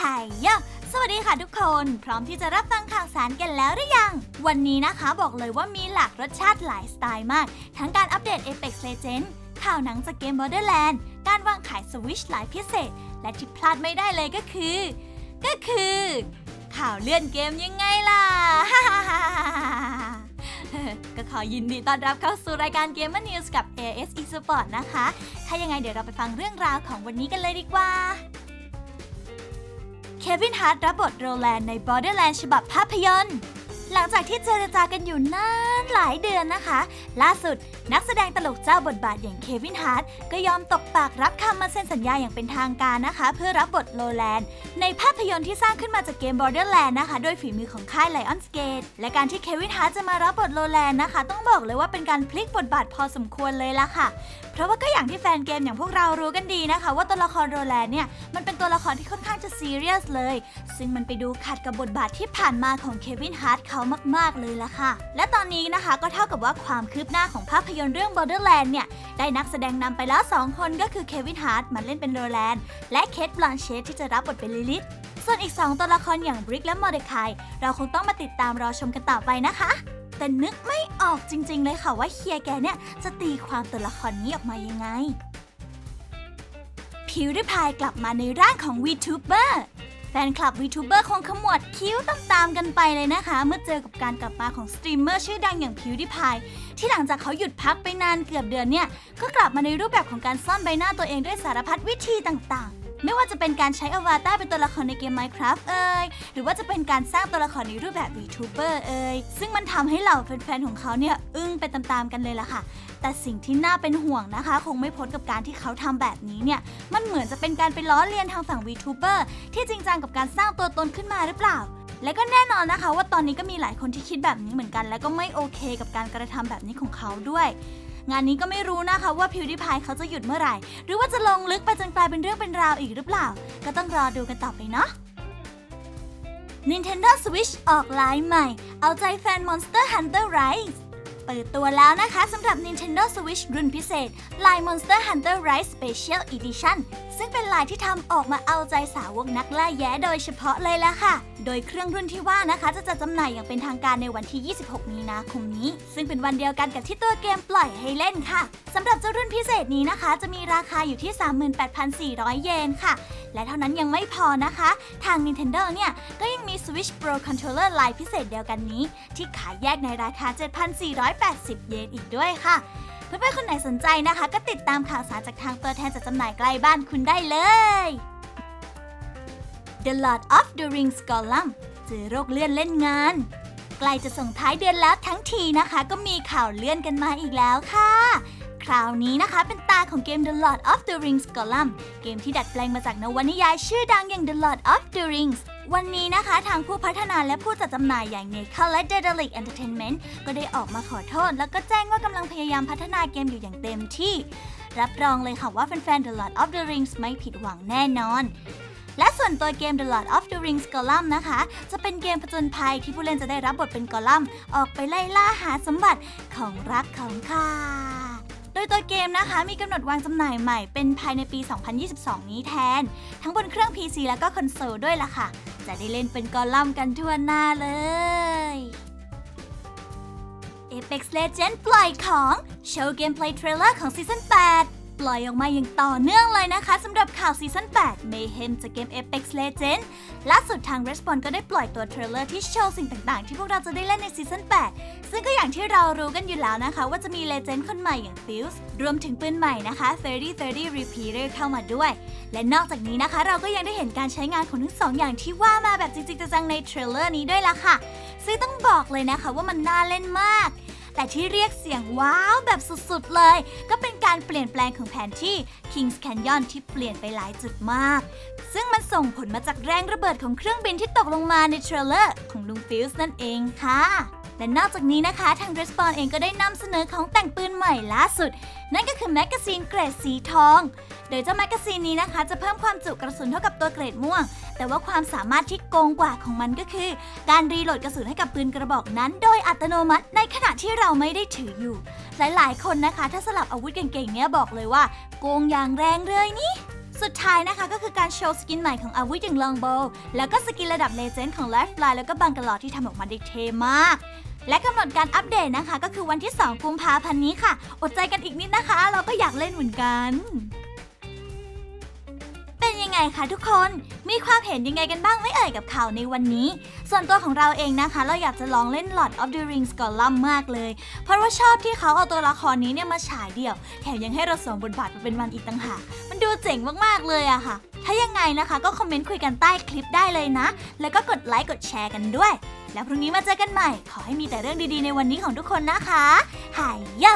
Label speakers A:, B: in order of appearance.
A: ไฮยะสวัสดีค่ะทุกคน พร้อมที่จะรับฟังข่าวสารกันแล้วหรือยัง วันนี้นะคะบอกเลยว่ามีหลากรสชาติหลายสไตล์มาก ทั้งการอัปเดต Apex Legends ข่าวหนังจากเกม Borderland การวางขาย Switch หลายพิเศษ และที่พลาดไม่ได้เลยก็คือ ก็คือ ข่าวเลื่อนเกมยังไงล่ะ ก็ขอยินดีต้อนรับเข้าสู่รายการ Gamer News กับ AS Esport นะคะ ถ้ายังไงเดี๋ยวเราไปฟังเรื่องราวของวันนี้กันเลยดีกว่า วินฮาร์ดรับบทโรแลนใน Borderland ฉบับภาพยนตร์ หลังจากที่เจรจากันอยู่นานหลายเดือนนะคะ ล่าสุดนักแสดงตลกเจ้าบทบาทอย่างเควินฮาร์ตก็ยอมตกปากรับคำมาเซ็นสัญญาอย่างเป็นทางการนะคะ เพื่อรับบทโรแลนด์ในภาพยนตร์ที่สร้างขึ้นมาจากเกม Borderland นะคะโดยฝีมือของค่าย Lionsgate และการที่เควินฮาร์ตจะมารับบทโรแลนด์นะคะ ต้องบอกเลยว่าเป็นการพลิกบทบาทพอสมควรเลยล่ะค่ะ เพราะว่าก็อย่างที่แฟนเกมอย่างพวกเรารู้กันดีนะคะ ว่าตัวละครโรแลนด์เนี่ยมันเป็นตัวละครที่ค่อนข้างจะซีเรียสเลย ซึ่งมันไปดูขัดกับบทบาทที่ผ่านมาของเควินฮาร์ตเขามาก ๆเลยล่ะค่ะ และตอนนี้นะคะก็เท่ากับว่าความคืบหน้าของภาพยนตร์เรื่อง Borderland เนี่ย ได้นักแสดงนำไปแล้ว 2 คนก็คือเควินฮาร์ตมาเล่นเป็นโรแลนด์และเคทบลันเชตที่จะรับบทเป็นลิลิธส่วนอีก 2 ตัวละครอย่างบริกและมอร์เดคายเราคงต้องมาติดตามรอชมกันต่อไปนะคะ แต่นึกไม่ออกจริง ๆ เลยค่ะว่าเฮียแกเนี่ยจะตีความตัวละครนี้ออกมายังไง พิวริพายกลับมาในร่างของ VTuber แฟนคลับวีทูเบอร์คงขมวดคิ้วตามๆกันไปเลยนะคะ เมื่อเจอกับการกลับมาของสตรีมเมอร์ชื่อดังอย่างพิวดิพายที่หลังจากเขาหยุดพักไปนานเกือบเดือนเนี่ย ก็กลับมาในรูปแบบของการซ่อนใบหน้าตัวเองด้วยสารพัดวิธีต่างๆ ไม่ว่าจะเป็นการใช้อวตารเป็นตัวละครในเกม Minecraft เอ่ยหรือว่าจะเป็นการสร้างตัวละครในรูปแบบ VTuber เอ่ยซึ่งมันทำให้เหล่าแฟนๆของเขาเนี่ยอึ้งไปตามๆกันเลยล่ะค่ะ แต่สิ่งที่น่าเป็นห่วงนะคะ คงไม่พ้นกับการที่เขาทำแบบนี้เนี่ยมันเหมือนจะเป็นการไปล้อเลียนทางฝั่ง VTuber ที่จริงจังกับการสร้างตัวตนขึ้นมาหรือเปล่าและก็แน่นอนนะคะว่าตอนนี้ก็มีหลายคนที่คิดแบบนี้เหมือนกัน และก็ไม่โอเคกับการกระทำแบบนี้ของเขาด้วย งานนี้ก็ไม่รู้นะคะว่าพิวดิพายเขาจะหยุดเมื่อไหร่ หรือว่าจะลงลึกไปจนกลายเป็นเรื่องเป็นราวอีกหรือเปล่า ก็ต้องรอดูกันต่อไปเนาะ Nintendo Switch ออกไลน์ใหม่ เอาใจแฟน Monster Hunter Rise เปิดตัวแล้วนะคะสำหรับ Nintendo Switch รุ่นพิเศษ ลาย Monster Hunter Rise Special Edition ซึ่งเป็นลายที่ทำออกมาเอาใจสาวกนักล่าแย้โดยเฉพาะเลยละค่ะ โดยเครื่องรุ่นที่ว่านะคะ จะจัดจำหน่ายอย่างเป็นทางการในวันที่ 26 มีนาคมนี้ ซึ่งเป็นวันเดียวกันกับที่ตัวเกมปล่อยให้เล่นค่ะสำหรับเจ้ารุ่นพิเศษนี้นะคะ จะมีราคาอยู่ที่ 38,400 เยนค่ะ และเท่านั้นยังไม่พอนะคะ ทาง Nintendo เนี่ยก็ยังมี Switch Pro Controller ลายพิเศษเดียวกันนี้ ที่ขายแยกในราคา180 เยนอีกด้วยค่ะ เพื่อนๆคนไหนสนใจนะคะ ก็ติดตามข่าวสารจากทางตัวแทนจัดจำหน่ายใกล้บ้านคุณได้เลย The Lord of the Rings Gollum เจอโรคเลื่อนเล่นงาน ใกล้จะส่งท้ายเดือนแล้วทั้งทีนะคะ ก็มีข่าวเลื่อนกันมาอีกแล้วค่ะ ราวนี้นะคะ เป็นตาของเกม The Lord of the Rings Gollum เกมที่ดัดแปลงมาจากนวนิยายชื่อดังอย่าง The Lord of the Rings วันนี้นะคะทางผู้พัฒนาและผู้จัดจำหน่ายอย่าง n a c a และ d e d a l i c Entertainment ก็ได้ออกมาขอโทษ แล้วก็แจ้งว่ากำลังพยายามพัฒนาเกมอยู่อย่างเต็มที่ รับรองเลยค่ะว่าแฟนๆ The Lord of the Rings ไม่ผิดหวังแน่นอนและส่วนตัวเกม The Lord of the Rings Gollum นะคะ จะเป็นเกมผจญภัยที่ผู้เล่นจะได้รับบทเป็นกอลัม ออกไปไล่ล่าหาสมบัติของรักของข้า ยตัวเกมนะคะมีกำหนดวางจำหน่ายใหม่เป็นภายในปี 2022 นี้แทน ทั้งบนเครื่อง PC แล้วก็คอนโซลด้วยล่ะค่ะ จะได้เล่นเป็นกอลัมกันทั่วหน้าเลย Apex Legends ปล่อยของ โชว์เกมเพลย์เทรลเลอร์ของซีซั่น8 ปล่อยออกมาอย่างต่อเนื่องเลยนะคะสำหรับข่าวซีซั่น8 Mayhem จากเกม Apex Legends ล่าสุดทาง Respawn ก็ได้ปล่อยตัวเทรลเลอร์ที่โชว์สิ่งต่างๆ ที่พวกเราจะได้เล่นในซีซั่น8 ซึ่งก็อย่างที่เรารู้กันอยู่แล้วนะคะ ว่าจะมีเลเจนด์คนใหม่อย่าง Fuse รวมถึงปืนใหม่นะคะ3030 Repeater เข้ามาด้วย และนอกจากนี้นะคะ เราก็ยังได้เห็นการใช้งานของทั้งสองอย่างที่ว่ามาแบบจริงๆจังๆในเทรลเลอร์นี้ด้วยล่ะค่ะ ซึ่งต้องบอกเลยนะคะว่ามันน่าเล่นมากแต่ที่เรียกเสียงว้าวแบบสุดๆเลย ก็เป็น การเปลี่ยนแปลงของแผนที่ Kings Canyon ที่เปลี่ยนไปหลายจุดมาก ซึ่งมันส่งผลมาจากแรงระเบิดของเครื่องบินที่ตกลงมาในเทรลเลอร์ของลุงฟิลส์นั่นเองค่ะ และนอกจากนี้นะคะ ทาง Respawn เองก็ได้นำเสนอของแต่งปืนใหม่ล่าสุด นั่นก็คือแมกกาซีนเกรดสีทอง โดยเจ้าแมกกาซีนนี้นะคะ จะเพิ่มความจุกระสุนเท่ากับตัวเกรดม่วง แต่ว่าความสามารถที่โกงกว่าของมันก็คือ การรีโหลดกระสุนให้กับปืนกระบอกนั้น โดยอัตโนมัติในขณะที่เราไม่ได้ถืออยู่ หลายๆ คนนะคะ ถ้าสลับอาวุธเก่งๆเนี้ยบอกเลยว่า โกงอย่างแรงเลยนี่สุดท้ายนะคะก็คือการโชว์สกินใหม่ของอาวุธอย่างลองโบแล้วก็สกินระดับเลเจนด์ของไลฟ์ไลน์แล้วก็บังกะลอที่ทำออกมาได้เท่มาก และกำหนดการอัปเดตนะคะ ก็คือวันที่ 2 กุมภาพันธ์นี้ค่ะ อดใจกันอีกนิดนะคะ เราก็อยากเล่นเหมือนกัน เป็นยังไงคะทุกคน มีความเห็นยังไงกันบ้างไม่เอ่ยกับข่าวในวันนี้ ส่วนตัวของเราเองนะคะ เราอยากจะลองเล่น Lord of the Rings ก่อนล่ำมากเลย เพราะว่าชอบที่เขาเอาตัวละครนี้เนี่ยมาฉายเดี่ยว แถมยังให้เราสวมบทบาทมาเป็นวันอีกต่างหาก มันดูเจ๋งมากๆเลยอะค่ะ ถ้ายังไงนะคะก็คอมเมนต์คุยกันใต้คลิปได้เลยนะ แล้วก็กดไลค์กดแชร์กันด้วย แล้วพรุ่งนี้มาเจอกันใหม่ ขอให้มีแต่เรื่องดีๆในวันนี้ของทุกคนนะคะหายยะ